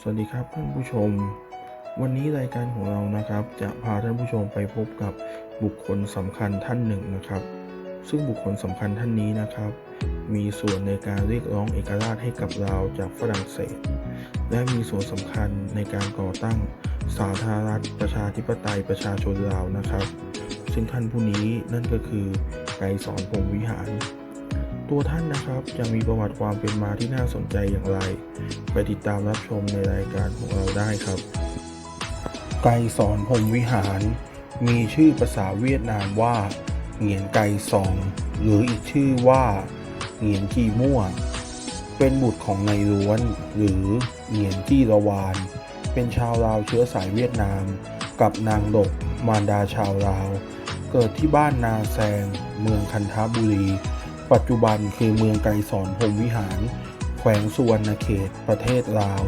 สวัสดีครับท่านผู้ชม วันนี้รายการของเรานะครับ จะพาท่านผู้ชมไปพบกับบุคคลสำคัญท่านหนึ่งนะครับ ซึ่งบุคคลสำคัญท่านนี้นะครับ มีส่วนในการเรียกร้องเอกราชให้กับเราจากฝรั่งเศส และมีส่วนสำคัญในการก่อตั้งสาธารณรัฐประชาธิปไตยประชาชนลาวนะครับ ซึ่งท่านผู้นี้นั่นก็คือไกรสอนพรมวิหาร ตัวท่านนะครับจะมีประวัติความเป็นมาที่น่าสนใจอย่างไร ไปติดตามรับชมในรายการของเราได้ครับ ไกสอนพรมวิหาร มีชื่อภาษาเวียดนามว่าเหงียนไกสอง หรืออีกชื่อว่าเหงียนจีมั่ว เป็นบุตรของนายล้วน หรือเหงียนจี้ระวาน เป็นชาวลาวเชื้อสายเวียดนาม กับนางดกมารดาชาวลาว เกิดที่บ้านนาแซง เมืองคันทบุรี ปัจจุบันคือเมืองไกรสอนพรมวิหาร แขวงสุวรรณเขต ประเทศลาว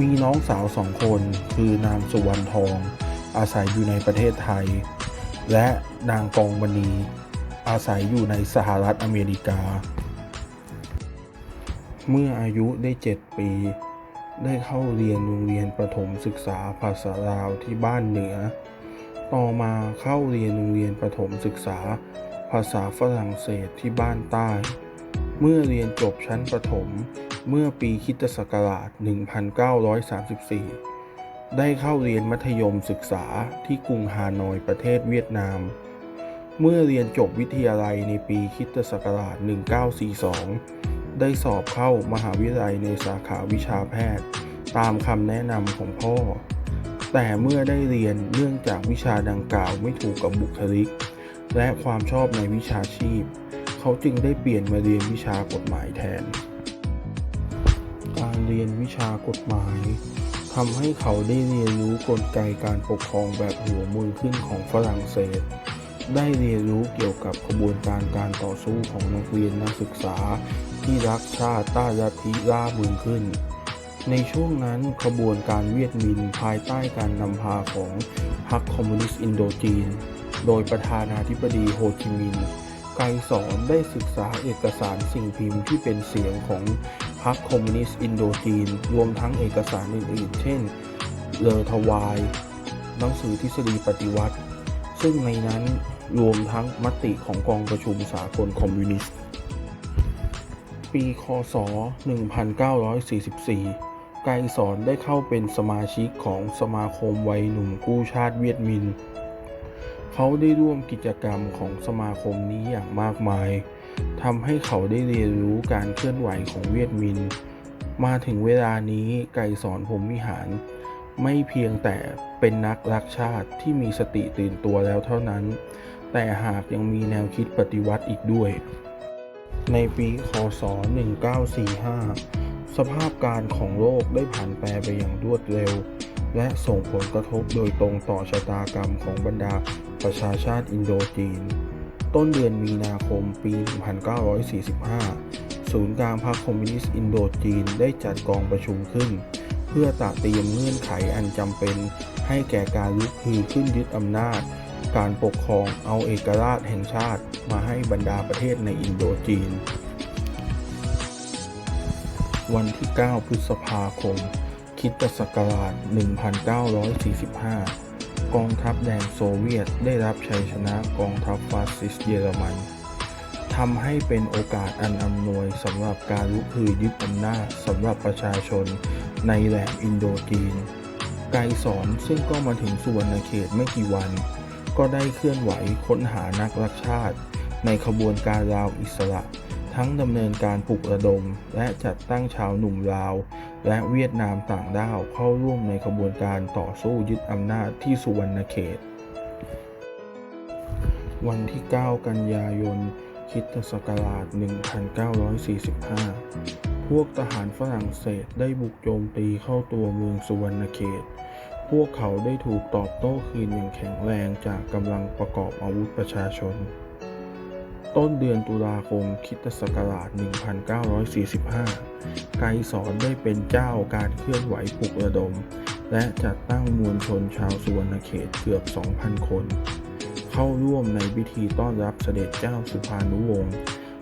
มีน้องสาวสองคน คือนางสุวรรณทอง อาศัยอยู่ในประเทศไทย และนางกองมณี อาศัยอยู่ในสหรัฐอเมริกา เมื่ออายุได้ 7 ปี ได้เข้าเรียนโรงเรียนประถมศึกษาภาษาลาวที่บ้านเหนือ ต่อมาเข้าเรียนโรงเรียนประถมศึกษา ภาษาฝรั่งเศสที่บ้านใต้ เมื่อเรียนจบชั้นประถม เมื่อปีคิตศักราช 1934 ได้เข้าเรียนมัธยมศึกษาที่กรุงฮานอยประเทศเวียดนาม เมื่อเรียนจบวิทยาลัยในปีคิตศักราช 1942 ได้สอบเข้ามหาวิทยาลัยในสาขาวิชาแพทย์ ตามคำแนะนำของพ่อ แต่เมื่อได้เรียนเนื่องจากวิชาดังกล่าวไม่ถูกกับบุคลิก และความชอบในวิชาชีพ เขาจึงได้เปลี่ยนมาเรียนวิชากฎหมายแทน การเรียนวิชากฎหมายทำให้เขาได้เรียนรู้กลไกการปกครองแบบหัวมือขึ้นของฝรั่งเศส ได้เรียนรู้เกี่ยวกับกระบวนการการต่อสู้ของนักเรียนนักศึกษา ที่รักชาติต้านลัทธิล่าเมืองขึ้น ในช่วงนั้นขบวนการเวียดมินภายใต้การนำพาของพรรคคอมมิวนิสต์อินโดจีน โดยประธานาธิบดีโฮจิมินห์ ไกรสอนได้ศึกษาเอกสารสิ่งพิมพ์ที่เป็นเสียงของพรรคคอมมิวนิสต์อินโดจีน รวมทั้งเอกสารอื่นๆ เช่น เลอทวาย หนังสือทฤษฎีปฏิวัติ ซึ่งในนั้นรวมทั้งมติของกองประชุมสากลคอมมิวนิสต์ ปี คศ 1944 ไกรสอนได้เข้าเป็นสมาชิกของสมาคมวัยหนุ่มกู้ชาติเวียดมิน เขาได้ร่วมกิจกรรมของสมาคมนี้อย่างมากมายทำให้เขาได้เรียนรู้การเคลื่อนไหวของเวียดมิน มาถึงเวลานี้ไกรสอนพรหมวิหาร ไม่เพียงแต่เป็นนักรักชาติที่มีสติตื่นตัวแล้วเท่านั้น แต่หากยังมีแนวคิดปฏิวัติอีกด้วย ในปีคศ 1945 สภาพการของโลกได้ผ่านแปรไปอย่างรวดเร็ว และส่งผลกระทบโดยตรงต่อชะตากรรมของบรรดาประชาชาติอินโดจีน ต้นเดือนมีนาคมปี 1945 ศูนย์กลางพรรคคอมมิวนิสต์อินโดจีนได้จัดกองประชุมขึ้น เพื่อตระเตรียมเงื่อนไขอันจำเป็น ให้แก่การลุกฮือขึ้นยึดอำนาจ การปกครองเอาเอกราชแห่งชาติมาให้บรรดาประเทศในอินโดจีน วันที่ 9 พฤษภาคม คริสตศักราช 1945 กองทัพแดงโซเวียตได้รับชัยชนะกองทัพฟาสซิสต์เยอรมันทำให้เป็นโอกาสอันอำนวยสำหรับการลุกฮือยึดอำนาจสำหรับประชาชนในแหลมอินโดจีน ไกรสอนซึ่งก็มาถึงสุวรรณเขตไม่กี่วัน ก็ได้เคลื่อนไหวค้นหานักรักชาติ ในขบวนการลาวอิสระ ทั้งดำเนินการปลุกระดม และจัดตั้งชาวหนุ่มลาว และเวียดนามต่างด้าวเข้าร่วมในขบวนการต่อสู้ยึดอำนาจที่สุวรรณเขต วันที่ 9 กันยายนคิตศักราช 1945 พวกทหารฝรั่งเศสได้บุกโจมตีเข้าตัวเมืองสุวรรณเขต พวกเขาได้ถูกตอบโต้คืนอย่างแข็งแรงจากกำลังประกอบอาวุธประชาชน ต้นเดือนตุลาคมคิตศักราช 1945 ไกรสอนได้เป็นเจ้าการเคลื่อนไหวปลุกระดม และจัดตั้งมวลชนชาวสุวรรณเขตเกือบ 2,000 คน เข้าร่วมในพิธีต้อนรับเสด็จเจ้าสุภานุวงศ์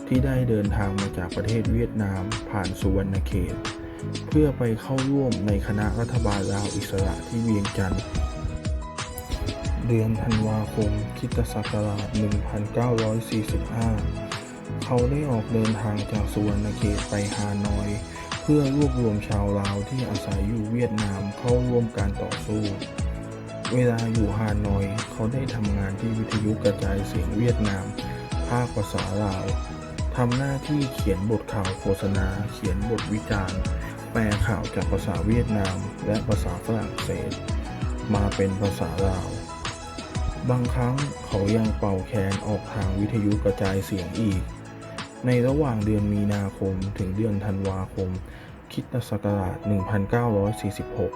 ที่ได้เดินทางมาจากประเทศเวียดนามผ่านสุวรรณเขต เพื่อไปเข้าร่วมในคณะรัฐบาลลาวอิสระที่เวียงจันทร์ เดือนธันวาคมคิตศักราช 1945 เขาได้ออกเดินทางจากสุวรรณเขตไปฮานอย เพื่อรวบรวมชาวลาวที่อาศัยอยู่เวียดนามเข้าร่วมการต่อสู้ เวลาอยู่ฮานอย เขาได้ทำงานที่วิทยุกระจายเสียงเวียดนาม ภาคภาษาลาวทำหน้าที่เขียนบทข่าวโฆษณา เขียนบทวิจารณ์ แปลข่าวจากภาษาเวียดนาม และภาษาฝรั่งเศส มาเป็นภาษาลาว บางครั้งเขายังเป่าแคนออกทางวิทยุกระจายเสียงอีก ในระหว่างเดือนมีนาคมถึงเดือนธันวาคมคิดศักราช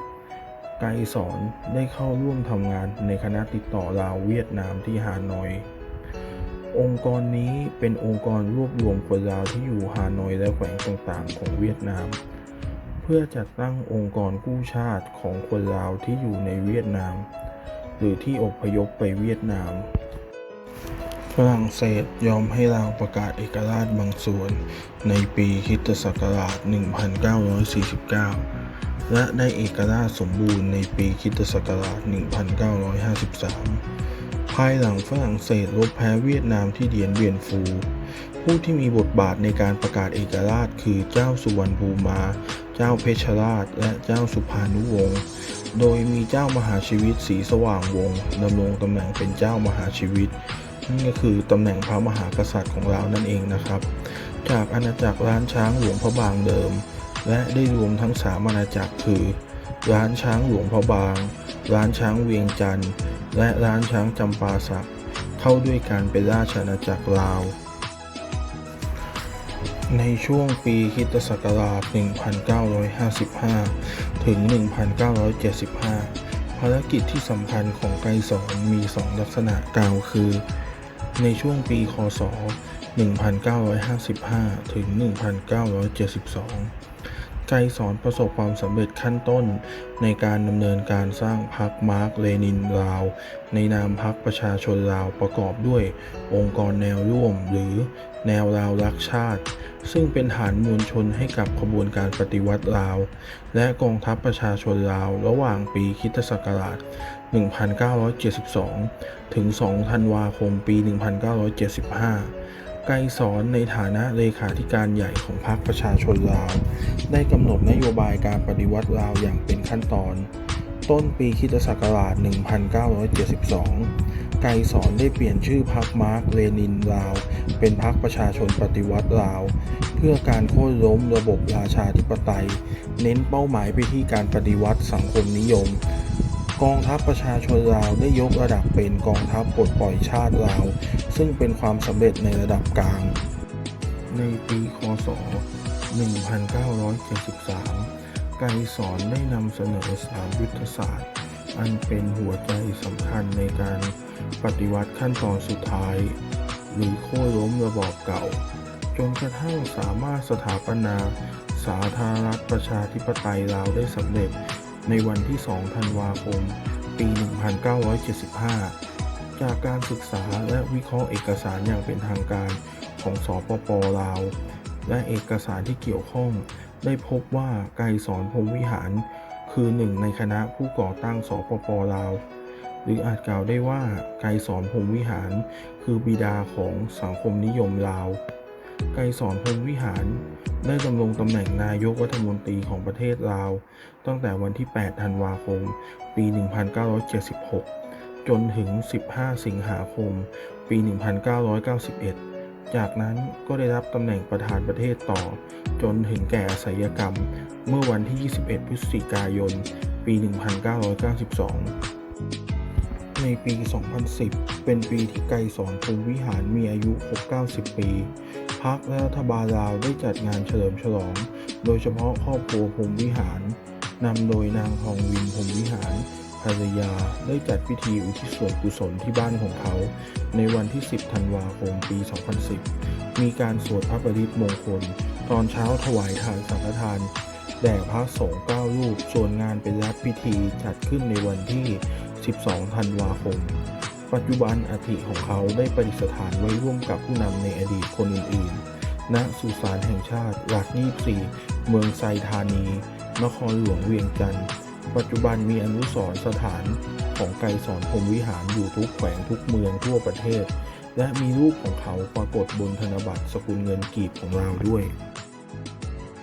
1946 ไกรสอนได้เข้าร่วมทำงานในคณะติดต่อลาวเวียดนามที่ฮานอย องค์กรนี้เป็นองค์กรรวบรวมคนลาวที่อยู่ฮานอยและแขวงต่างๆ ของเวียดนาม เพื่อจัดตั้งองค์กรกู้ชาติของคนลาวที่อยู่ในเวียดนาม หรือที่อพยพไปเวียดนาม ฝรั่งเศสยอมให้ลาวประกาศเอกราชบางส่วน ในปีคิตศักราช 1949 และได้เอกราชสมบูรณ์ในปีคิตศักราช 1953 ภายหลังฝรั่งเศสลบแพ้เวียดนามที่เดียนเวียนฟู ผู้ที่มีบทบาทในการประกาศเอกราชคือเจ้าสุวรรณภูมา เจ้าเพชรราช และเจ้าสุภานุวงศ์ โดยมีเจ้ามหาชีวิตสีสว่างวงดำรงตำแหน่งเป็นเจ้ามหาชีวิตนั่นก็คือตำแหน่งพระมหากษัตริย์ของเรานั่นเองนะครับ จากอาณาจักรล้านช้างหลวงพระบางเดิม และได้รวมทั้งสามอาณาจักรคือร้านช้างหลวงพระบาง ร้านช้างเวียงจันทร์ และร้านช้างจำปาสักเข้าด้วยการเป็นราชอาณาจักรลาว ในช่วงปีคิตศักราช 1955 ถึง 1975 ภารกิจที่สำคัญของไกรสอนมี 2 ลักษณะกล่าวคือ ในช่วงปีคศ 1955 ถึง 1972 ไกรสอนประสบความสำเร็จขั้นต้น ในการดำเนินการสร้างพรรคมาร์กเลนินลาว ในนามพรรคประชาชนลาวประกอบด้วย องค์กรแนวร่วม หรือแนวลาวรักชาติ ซึ่งเป็นฐานมวลชนให้กับขบวนการปฏิวัติลาว และกองทัพประชาชนลาวระหว่างปีคิตศักราช 1972 ถึง 2 ธันวาคม ปี 1975 ไกรสอนในฐานะเลขาธิการใหญ่ของพรรคประชาชนลาว ได้กำหนดนโยบายการปฏิวัติลาวอย่างเป็นขั้นตอน ต้นปีคิตศักราช 1972 ไกรสอนได้เปลี่ยนชื่อพรรคมาร์กเลนินลาว เป็นพรรคประชาชนปฏิวัติลาว เพื่อการโค่นล้มระบบราชาธิปไตย เน้นเป้าหมายไปที่การปฏิวัติสังคมนิยม กองทัพประชาชนลาวได้ยกระดับเป็นกองทัพปลดปล่อยชาติลาว ซึ่งเป็นความสำเร็จในระดับกลาง ในปีคศ 1973 ไกรสอนได้นำเสนอสามยุทธศาสตร์ อันเป็นหัวใจสำคัญในการปฏิวัติขั้นตอนสุดท้าย หรือโค่นล้มระบอบเก่า จนกระทั่งสามารถสถาปนาสาธารณรัฐประชาธิปไตยลาวได้สำเร็จ ในวันที่ 2 ธันวาคม ปี 1975 จากการศึกษาและวิเคราะห์เอกสารอย่างเป็นทางการของสปปลาว และเอกสารที่เกี่ยวข้อง ได้พบว่าไกรสอนพรมวิหาร คือหนึ่งในคณะผู้ก่อตั้งสปปลาว หรืออาจกล่าวได้ว่าไกรสอนพรมวิหาร คือบิดาของสังคมนิยมลาว ไกรสอนพรมวิหาร ได้ดำรงตำแหน่งนายกรัฐมนตรีของประเทศลาว ตั้งแต่วันที่ 8 ธันวาคม ปี 1976 จนถึง 15 สิงหาคม ปี 1991 จากนั้นก็ได้รับตำแหน่งประธานประเทศต่อ จนถึงแก่อศัยกรรม เมื่อวันที่ 21 พฤศจิกายน ปี 1992 ในปี 2010 เป็นปีที่ไกรสอนพรหมวิหารมีอายุครบ90 ปี พรรคและรัฐบาลลาวได้จัดงานเฉลิมฉลอง โดยเฉพาะครอบครัวพรมวิหารนำโดยนางทองวินพรมวิหารภรรยาได้จัดพิธีอุทิศส่วนกุศลที่บ้านของเขา ในวันที่ 10 ธันวาคม ปี 2010 มีการสวดพระปริตมงคล ตอนเช้าถวายทานสังฆทาน แด่พระสงฆ์เก้ารูป ส่วนงานเป็นรัฐพิธีจัดขึ้นในวันที่ 12 ธันวาคม ปัจจุบันอัฐิของเขาได้ประดิษฐานไว้ร่วมกับผู้นำในอดีตคนอื่นๆ ณ สุสานแห่งชาติหลักยี่สีเมืองไซธานี นครหลวงเวียงจันทร์ ปัจจุบันมีอนุสรณ์สถานของไกรสอนพรมวิหารอยู่ทุกแขวงทุกเมืองทั่วประเทศ และมีรูปของเขาปรากฏบนธนบัตรสกุลเงินกีบของเราด้วย